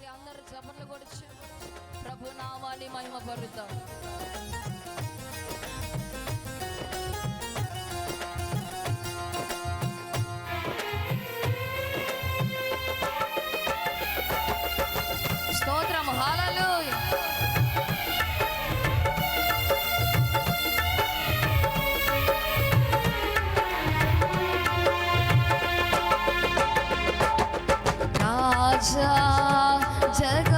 మరి అందరు చప్పట్లు కొడుచు ప్రభు నామాన్ని మహిమ పరుద్దాం స్తోత్రం హాలలు Raja. subject.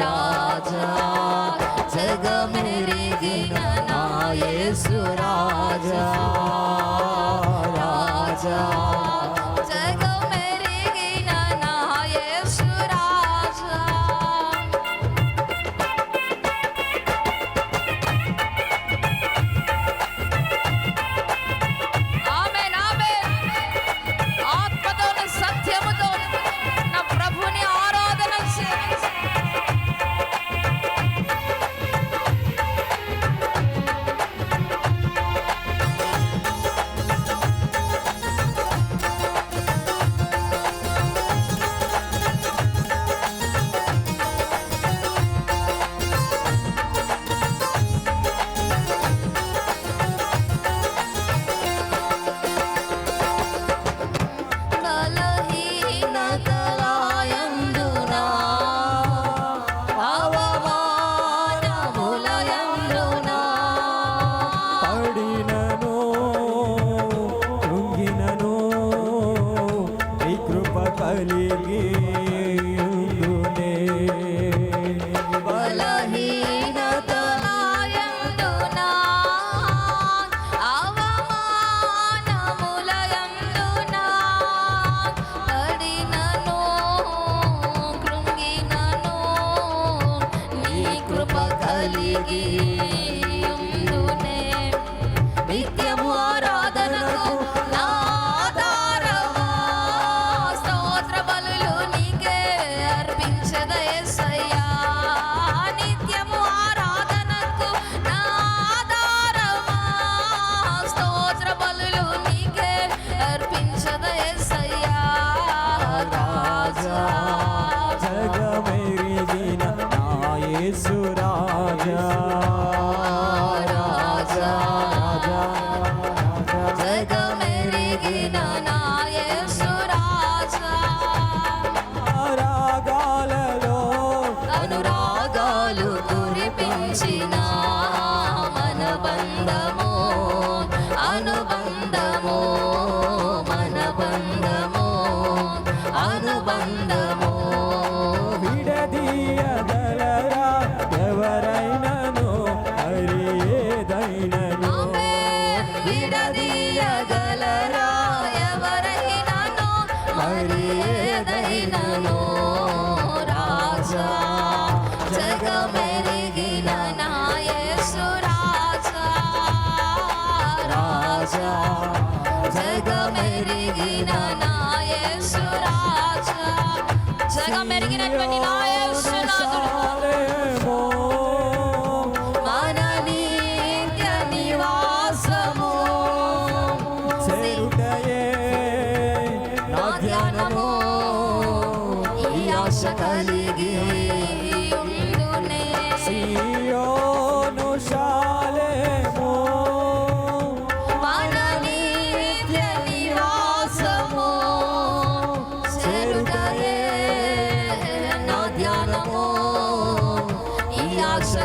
राजा जग मेरे गिन ना येसु राजा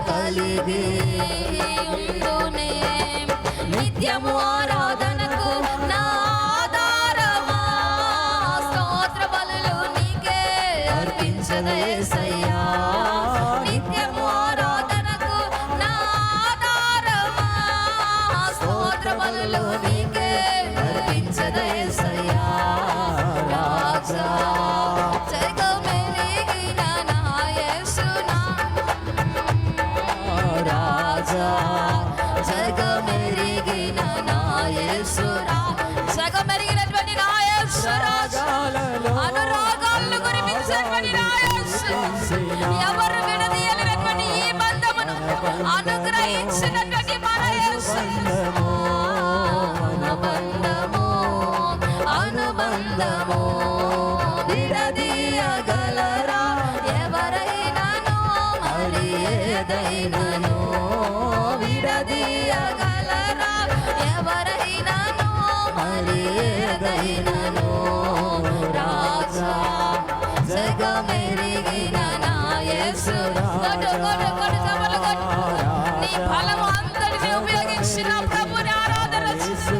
కలిగి నిత్యము ఆరా అనుబంధము అనుబంధము అనుబంధము విడదీయగలరా ఎవరైనాను మరి ఏదైనాను విడదీయగలరా ఎవరైనాను మరి ఏదైనాను రాజా జగమెరిగిన నాయసు కొడు కొడు కొడు నీ ఫలము అంతటిని ఉపయోగించు.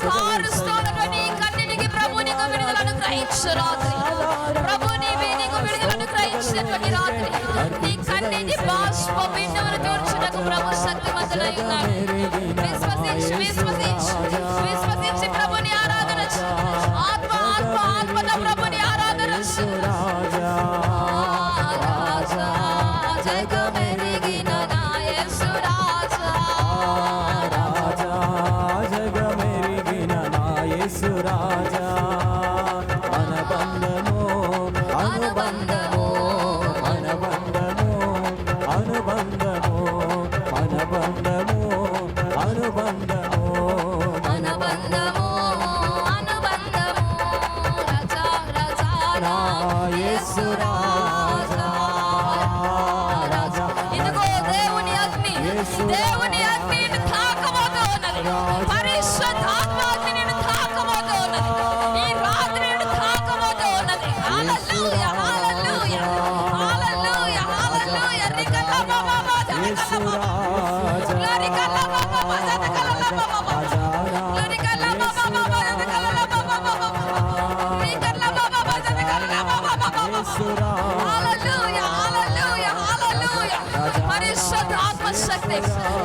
కారు స్తోత్రమని కన్నిటికి ప్రభు నీకు విడుదల అనుగ్రహించు రాత్రి ప్రభు నీవే నీకు విడుదల అనుగ్రహించినటువంటి రాత్రి నీ కన్నిటి బాష్ప బిందువును తూర్చుటకు ప్రభు శక్తివంతులై ఉన్నాడు విశ్వసించు విశ్వసించు রাজা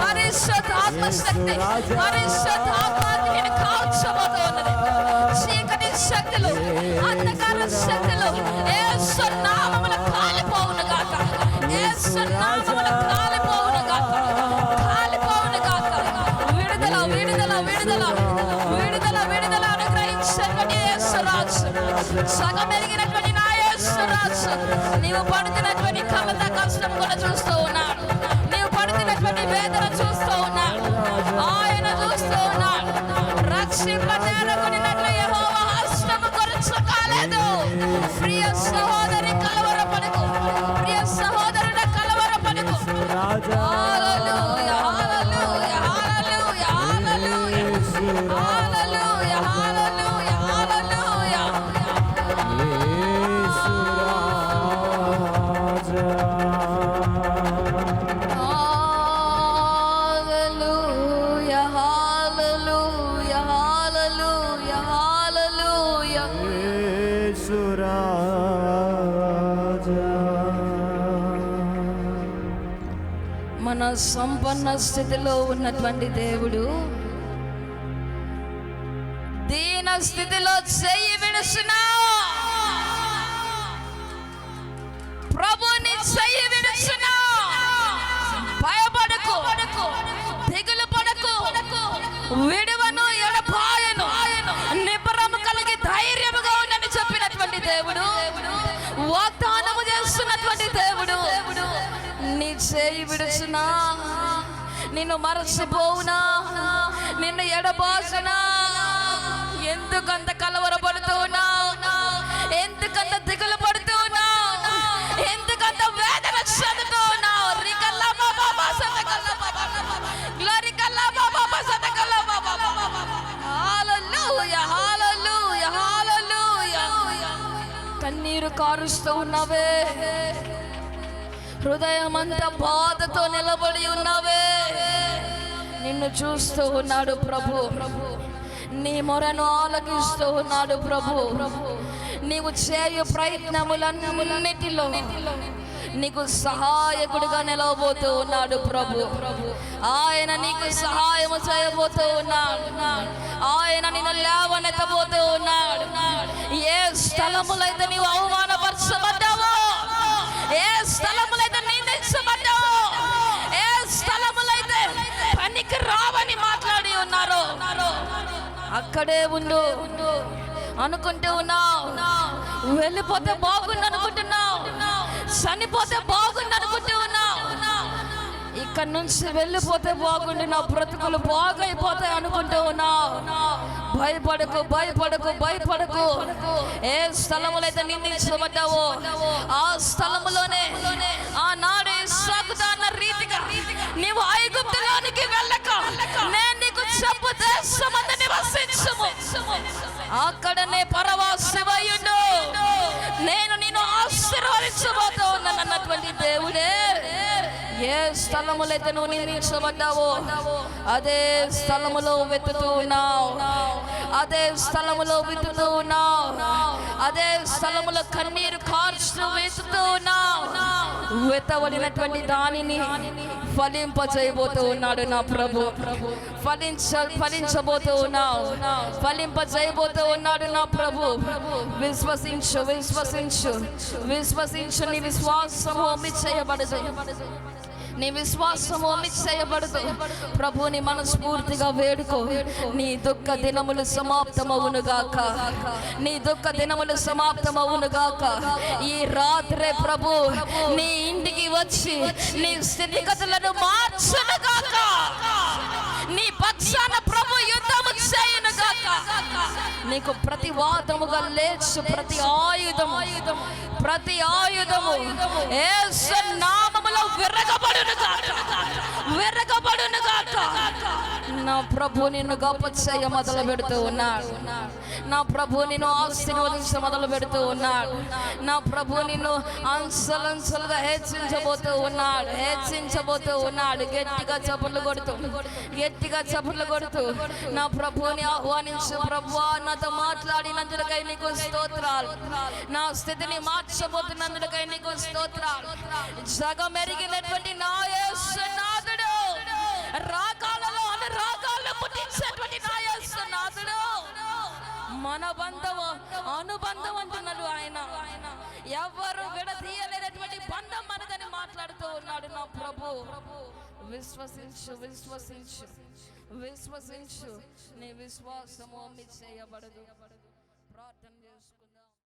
పరిశుద్ధ ఆత్మశక్తి పరిశుద్ధ ఆత్మాన్ని కాల్చబోతూ ఉన్నది చీకటి శక్తులు అంధకార శక్తులు ఏసు నామములు కాలిపోవును గాక ఏసు నామములు కాలిపోవును గాక కాలిపోవును గాక విడుదల విడుదల విడుదల విడుదల విడుదల అనుగ్రహించినటువంటి ఏసు రాజు. సగమెరిగినటువంటి నా రాజు. నీవు పడుతున్నటువంటి కళ్ళ కష్టం కూడా చూస్తూ ఉన్నాను పడుతున్నటువంటి పేదలు చూస్తూ ఉన్నాడు ఆయన చూస్తూ ఉన్నాడు రక్షింప హస్తము కొరచు కాలేదు. ప్రియ సహోదరి కలవర పలుకు ప్రియ సహోదరుడ కలవర పలుకు రాజా. సంపన్న స్థితిలో ఉన్నటువంటి దేవుడు. దీన స్థితిలో చెయ్యి విడుస్తున్నా ప్రభుని చెయ్యి విడుస్తున్నా భయపడకు దిగులు పడకు విడు నిన్ను మరచిపోవునా నిన్ను ఎడబాసునా ఎందుకంత కలవరపడుతూ ఉన్నావు ఎందుకంత దిగులు పడుతూ ఉన్నావు ఎందుకంత వేదన చెందుతూ ఉన్నావు రికల్లా బాబా బా బాబా గ్లోరీ కల్లా బాబా బా బాబా హల్లెలూయా హల్లెలూయా హల్లెలూయా కన్నీరు కారుస్తూ ఉన్నావే హృదయం బాధతో నిలబడి ఉన్నావే నిన్ను చూస్తూ ఉన్నాడు ప్రభు. నీ మొరను ఆలకిస్తూ ఉన్నాడు ప్రభు. నీవు చేయు ప్రయత్నములన్నిటిలో నీకు సహాయకుడిగా నిలవబోతూ ఉన్నాడు ప్రభు. ఆయన నీకు సహాయము చేయబోతూ ఉన్నాడు. ఆయన నిన్ను లేవనెత్తబోతూ ఉన్నాడు. ఏ స్థలములైతే నీవు అవమానపరచబడ్డావో ఏ స్థలములైతే పనికి రావని మాట్లాడి ఉన్నారు. అక్కడే ఉండు. అనుకుంటూ ఉన్నావు. వెళ్ళిపోతే బాగుండు అనుకుంటున్నావు. చనిపోతే బాగుండు అనుకుంటూ ఉన్నావు. ఇక్కడ నుంచి వెళ్ళిపోతే బాగుండి నా బ్రతుకులు బాగైపోతాయి అనుకుంటూ ఉన్నావు. భయపడకు భయపడకు భయపడకు. ఏ స్థలములైతే నిందించబడ్డావో ఆ స్థలములోనే ఆనాడు సాగుతా అన్న రీతిగా నీవు ఐగుప్తులోనికి వెళ్ళ నేను నీకు చెప్పు దేశమందు నివసించుము అక్కడనే పరవాసివయుడు నేను నిన్ను ఆశీర్వదించబోతూ ఉన్నాను అన్నటువంటి దేవుడే ఏ స్థలములైతే నువ్వు నిందించబడ్డావో అదే స్థలములో వెతుతూ ఉన్నావు అదే స్థలములో వెతుతూ ఉన్నావు అదే స్థలములో కన్నీరు కార్చు వెతుతూ ఉన్నావు వెతవడినటువంటి దానిని ఫలింప చేయబోతూ ఉన్నాడు నా ప్రభు. ఫలించ ఫలించబోతూ ఉన్నావు. ఫలింప చేయబోతూ ఉన్నాడు నా ప్రభు. విశ్వసించు విశ్వసించు. విశ్వసించు నీ విశ్వాసము చేయబడదు. నీ విశ్వాసము చేయబడదు ప్రభుని మనస్ఫూర్తిగా వేడుకో. నీ దుఃఖ దినములు సమాప్తమవును గాక నీ దుఃఖ దినములు సమాప్తమవును గాక ఈ రాత్రే ప్రభు నీ ఇంటికి వచ్చి నీ స్థితిగతులను మార్చును గాక నీ పక్షాన ప్రభు యుద్ధము చేయను గాక నీకు ప్రతి వాదముగా లేచు ప్రతి ఆయుధము ప్రతి ఆయుధము. ఏ సున్నా విరగబడును గాక విరగబడును గాక నా ప్రభు నిన్ను గొప్ప చేయ మొదలు పెడుతూ ఉన్నాడు. నా ప్రభు నిన్ను ఆశీర్వదించ మొదలు పెడుతూ ఉన్నాడు. నా ప్రభు నిన్ను అంశలంశలుగా హెచ్చించబోతూ ఉన్నాడు. హెచ్చించబోతూ ఉన్నాడు. గట్టిగా చప్పులు కొడుతూ గట్టిగా చప్పులు కొడుతూ నా ప్రభుని ఆహ్వానించు ప్రభు నాతో మాట్లాడినందుకై నీకు స్తోత్రాలు. నా స్థితిని మార్చబోతున్నందుకై నీకు స్తోత్రాలు. జగమెరిగినటువంటి నా యేసునాథుడు రా యేసునాథుడు మన అనుబంధం అంటున్నాడు ఆయన. ఎవరు విడదీయలేనటువంటి బంధం మనదని మాట్లాడుతూ ఉన్నాడు నా ప్రభు. విశ్వసించు విశ్వసించు విశ్వసించు. నీ విశ్వాసము మీ చేయబడదు.